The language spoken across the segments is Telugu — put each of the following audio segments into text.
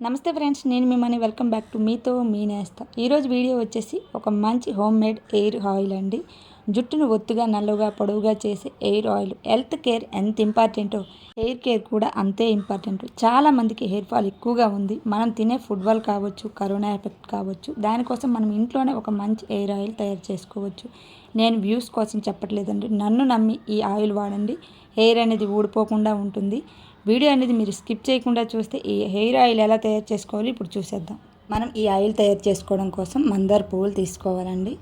నమస్తే ఫ్రెండ్స్ నేను మిమ్మల్ని వెల్కమ్ బ్యాక్ టు మీతో మీ నేస్తా. ఈరోజు వీడియో వచ్చేసి ఒక మంచి హోమ్ మేడ్ ఎయిర్ ఆయిల్ అండి. జుట్టును ఒత్తుగా నల్లగా పొడవుగా చేసే ఎయిర్ ఆయిల్. హెల్త్ కేర్ ఎంత ఇంపార్టెంటో? హెయిర్ కేర్ కూడా అంతే ఇంపార్టెంట్. చాలా మందికి హెయిర్ ఫాల్ ఎక్కువగా ఉంది. మనం తినే ఫుడ్ వల్ల కావచ్చు కరోనా ఎఫెక్ట్ కావచ్చు దానికోసం మనం ఇంట్లోనే ఒక మంచి ఎయిర్ ఆయిల్ తయారు చేసుకోవచ్చు. నేను వ్యూస్ కోసం చెప్పట్లేదండి. నన్ను నమ్మి ఈ ఆయిల్ వాడండి. హెయిర్ అనేది ఊడిపోకుండా ఉంటుంది. వీడియో అనేది మీరు స్కిప్ చేయకుండా చూస్తే ఈ హెయిర్ ఆయిల్ ఎలా తయారు చేసుకోవాలి ఇప్పుడు చూసేద్దాం. మనం ఈ ఆయిల్ తయారు చేసుకోవడం కోసం మందార పువ్వులు తీసుకోవాలండి.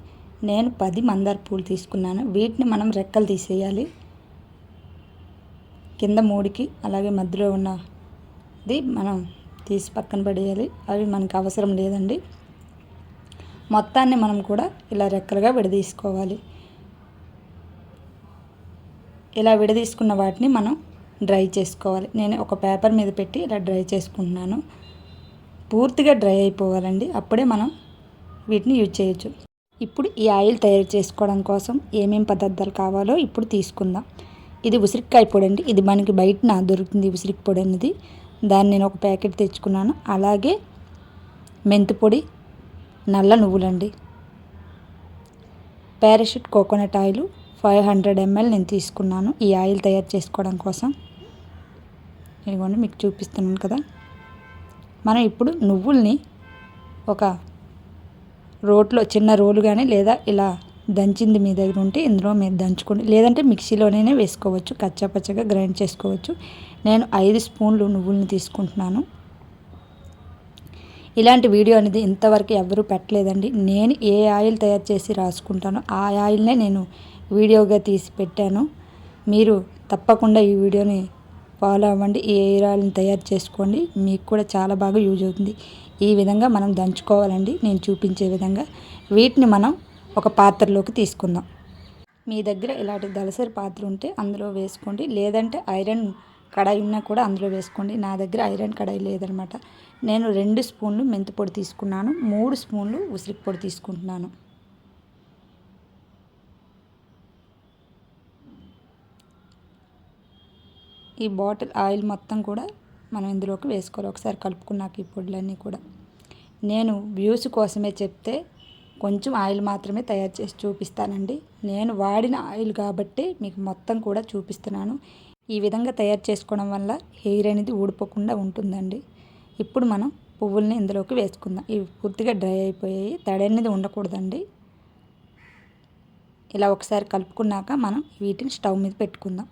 నేను పది మందార పువ్వులు తీసుకున్నాను. వీటిని మనం రెక్కలు తీసేయాలి. కింద మూడికి అలాగే మధ్యలో ఉన్నది మనం తీసి పక్కన పడేయాలి. అవి మనకు అవసరం లేదండి. మొత్తాన్ని మనం కూడా ఇలా రెక్కలుగా విడదీసుకోవాలి. ఇలా విడదీసుకున్న వాటిని మనం డ్రై చేసుకోవాలి. నేను ఒక పేపర్ మీద పెట్టి ఇలా డ్రై చేసుకుంటున్నాను. పూర్తిగా డ్రై అయిపోవాలండి. అప్పుడే మనం వీటిని యూజ్ చేయొచ్చు. ఇప్పుడు ఈ ఆయిల్ తయారు చేసుకోవడం కోసం ఏమేం పదార్థాలు కావాలో ఇప్పుడు తీసుకుందాం. ఇది ఉసిరికాయ పొడి అండి ఇది మనకి బయటన దొరుకుతుంది ఉసిరికి పొడి అనేది. దాన్ని నేను ఒక ప్యాకెట్ తెచ్చుకున్నాను. అలాగే మెంతి పొడి నల్ల నువ్వులండి. Parachute coconut oil five hundred ML నేను తీసుకున్నాను ఈ ఆయిల్ తయారు చేసుకోవడం కోసం. ఇవ్వండి మీకు చూపిస్తున్నాను కదా. మనం ఇప్పుడు నువ్వుల్ని ఒక రోట్లో చిన్న రోలు కానీ లేదా ఇలా దంచింది మీ దగ్గర ఉంటే ఇందులో మీరు దంచుకోండి. లేదంటే మిక్సీలోనే వేసుకోవచ్చు కచ్చాపచ్చగా గ్రైండ్ చేసుకోవచ్చు. నేను ఐదు స్పూన్లు నువ్వుల్ని తీసుకుంటున్నాను. ఇలాంటి వీడియో అనేది ఇంతవరకు ఎవరు పెట్టలేదండి. నేను ఏ ఆయిల్ తయారు చేసి రాసుకుంటానో ఆ ఆయిల్నే నేను వీడియోగా తీసి పెట్టాను. మీరు తప్పకుండా ఈ వీడియోని ఫాలో అవ్వండి ఈ హెయిర్ ఆయిల్ని తయారు చేసుకోండి. మీకు కూడా చాలా బాగా యూజ్ అవుతుంది. ఈ విధంగా మనం దంచుకోవాలండి. నేను చూపించే విధంగా. వీటిని మనం ఒక పాత్రలోకి తీసుకుందాం. మీ దగ్గర ఇలాంటి దలసరి పాత్ర ఉంటే అందులో వేసుకోండి. లేదంటే ఐరన్ కడాయి ఉన్నా కూడా అందులో వేసుకోండి. నా దగ్గర ఐరన్ కడాయి లేదనమాట. నేను రెండు స్పూన్లు మెంతి పొడి తీసుకున్నాను. మూడు స్పూన్లు ఉసిరి పొడి తీసుకుంటున్నాను. ఈ బాటిల్ ఆయిల్ మొత్తం కూడా మనం ఇందులోకి వేసుకోవాలి. ఒకసారి కలుపుకున్నాక ఈ పొడులన్నీ కూడా. నేను వ్యూస్ కోసమే చెప్తే కొంచెం ఆయిల్ మాత్రమే తయారు చేసి చూపిస్తానండి. నేను వాడిన ఆయిల్ కాబట్టి మీకు మొత్తం కూడా చూపిస్తున్నాను. ఈ విధంగా తయారు చేసుకోవడం వల్ల హెయిర్ అనేది ఊడిపోకుండా ఉంటుందండి. ఇప్పుడు మనం పువ్వుల్ని ఇందులోకి వేసుకుందాం. ఇవి పూర్తిగా డ్రై అయిపోయాయి. తడి అనేది ఉండకూడదండి. ఇలా ఒకసారి కలుపుకున్నాక మనం వీటిని స్టవ్ మీద పెట్టుకుందాం.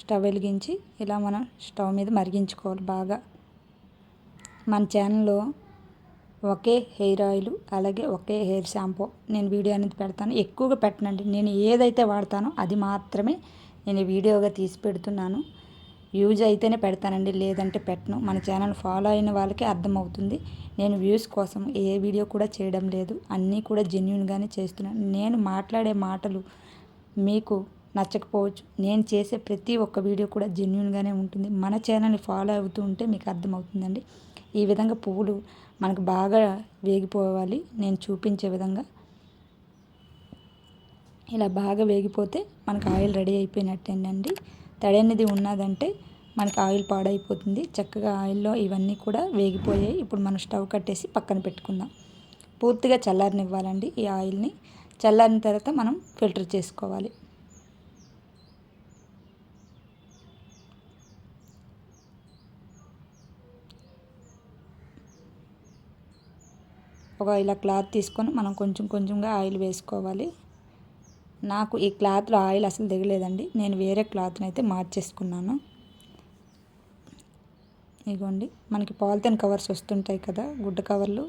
స్టవ్ వెలిగించి ఇలా మనం స్టవ్ మీద మరిగించుకోవాలి బాగా. మన ఛానల్లో ఒకే హెయిర్ ఆయిల్ అలాగే ఒకే హెయిర్ షాంపూ నేను వీడియో అనేది పెడతాను. ఎక్కువగా పెట్టనండి. నేను ఏదైతే వాడతానో అది మాత్రమే నేను వీడియోగా తీసి పెడుతున్నాను. యూజ్ అయితేనే పెడతానండి లేదంటే పెట్టను. మన ఛానల్ ఫాలో అయిన వాళ్ళకి అర్థమవుతుంది. నేను వ్యూస్ కోసం ఏ వీడియో కూడా చేయడం లేదు. అన్నీ కూడా జెన్యున్గానే చేస్తున్నాను. నేను మాట్లాడే మాటలు మీకు నచ్చకపోవచ్చు. నేను చేసే ప్రతి ఒక్క వీడియో కూడా జెన్యున్గానే ఉంటుంది. మన ఛానల్ని ఫాలో అవుతూ ఉంటే మీకు అర్థమవుతుందండి. ఈ విధంగా పువ్వులు మనకు బాగా వేగిపోవాలి. నేను చూపించే విధంగా. ఇలా బాగా వేగిపోతే మనకు ఆయిల్ రెడీ అయిపోయినట్టేనండి. తడి అనేది ఉన్నదంటే మనకి ఆయిల్ పాడైపోతుంది. చక్కగా ఆయిల్లో ఇవన్నీ కూడా వేగిపోయాయి. ఇప్పుడు మనం స్టవ్ కట్టేసి పక్కన పెట్టుకుందాం. పూర్తిగా చల్లారనివ్వాలండి ఈ ఆయిల్ని. చల్లారిన తర్వాత మనం ఫిల్టర్ చేసుకోవాలి. ఒక ఇలా క్లాత్ తీసుకొని మనం కొంచెం కొంచెంగా ఆయిల్ వేసుకోవాలి. నాకు ఈ క్లాత్లో ఆయిల్ అసలు దిగలేదండి. నేను వేరే క్లాత్ని అయితే మార్చేసుకున్నాను. ఇగోండి మనకి పాలిథిన్ కవర్స్ వస్తుంటాయి కదా గుడ్డ కవర్లు.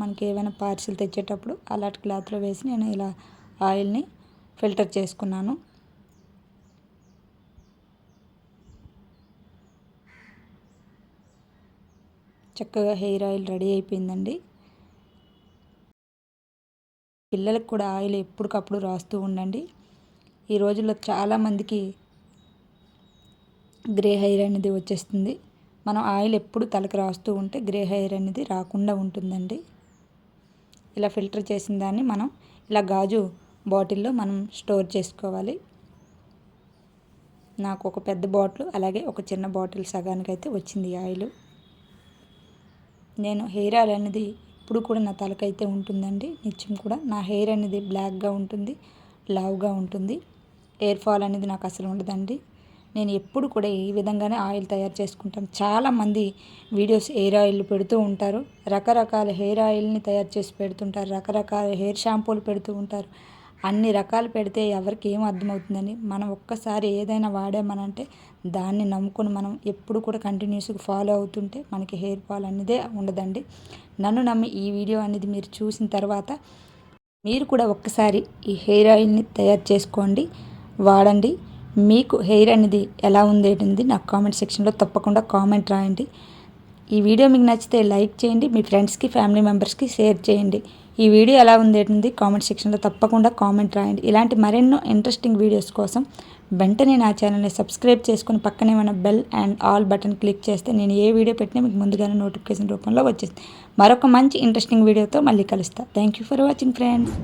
మనకి ఏమైనా పార్సిల్ తెచ్చేటప్పుడు అలాంటి క్లాత్లో వేసి నేను ఇలా ఆయిల్ని ఫిల్టర్ చేసుకున్నాను. చక్కగా హెయిర్ ఆయిల్ రెడీ అయిపోయిందండి. పిల్లలకు కూడా ఆయిల్ ఎప్పటికప్పుడు రాస్తూ ఉండండి. ఈ రోజుల్లో చాలామందికి గ్రే హెయిర్ అనేది వచ్చేస్తుంది. మనం ఆయిల్ ఎప్పుడు తలకి రాస్తూ ఉంటే గ్రే హెయిర్ అనేది రాకుండా ఉంటుందండి. ఇలా ఫిల్టర్ చేసిన దాన్ని మనం ఇలా గాజు బాటిల్లో మనం స్టోర్ చేసుకోవాలి. నాకు ఒక పెద్ద బాటిల్ అలాగే ఒక చిన్న బాటిల్ సగానికి అయితే వచ్చింది ఆయిల్. నేను హెయిర్ ఆయిల్ అనేది ఎప్పుడు కూడా నా తలకైతే ఉంటుందండి. నిత్యం కూడా నా హెయిర్ అనేది బ్లాక్గా ఉంటుంది లావుగా ఉంటుంది. హెయిర్ ఫాల్ అనేది నాకు అసలు ఉండదండి. నేను ఎప్పుడు కూడా ఈ విధంగానే ఆయిల్ తయారు చేసుకుంటాను. చాలామంది వీడియోస్ హెయిర్ ఆయిల్ పెడుతూ ఉంటారు. రకరకాల హెయిర్ ఆయిల్ని తయారు చేసి పెడుతుంటారు. రకరకాల హెయిర్ షాంపూలు పెడుతూ ఉంటారు. అన్ని రకాలు పెడితే ఎవరికి ఏం అర్థమవుతుందని మనం ఒక్కసారి ఏదైనా వాడామనంటే దాన్ని నమ్ముకొని మనం ఎప్పుడు కూడా కంటిన్యూస్గా ఫాలో అవుతుంటే మనకి హెయిర్ ఫాల్ అనేదే ఉండదండి. నన్ను నమ్మి ఈ వీడియో అనేది మీరు చూసిన తర్వాత మీరు కూడా ఒక్కసారి ఈ హెయిర్ ఆయిల్ని తయారు చేసుకోండి వాడండి. మీకు హెయిర్ అనేది ఎలా ఉంది నాకు కామెంట్ సెక్షన్లో తప్పకుండా కామెంట్ రాయండి. ఈ వీడియో మీకు నచ్చితే లైక్ చేయండి మీ ఫ్రెండ్స్కి ఫ్యామిలీ మెంబర్స్కి షేర్ చేయండి. ఈ వీడియో ఎలా ఉంది కామెంట్ సెక్షన్లో తప్పకుండా కామెంట్ రాయండి. ఇలాంటి మరెన్నో ఇంట్రెస్టింగ్ వీడియోస్ కోసం వెంటనే నా ఛానల్ని సబ్స్క్రైబ్ చేసుకుని పక్కనే మన bell and all button click చేస్తే నేను ఏ వీడియో పెట్టినా మీకు ముందుగానే నోటిఫికేషన్ రూపంలో వచ్చేస్తుంది. మరొక మంచి ఇంట్రెస్టింగ్ వీడియోతో మళ్ళీ కలుస్తా. Thank you for watching friends.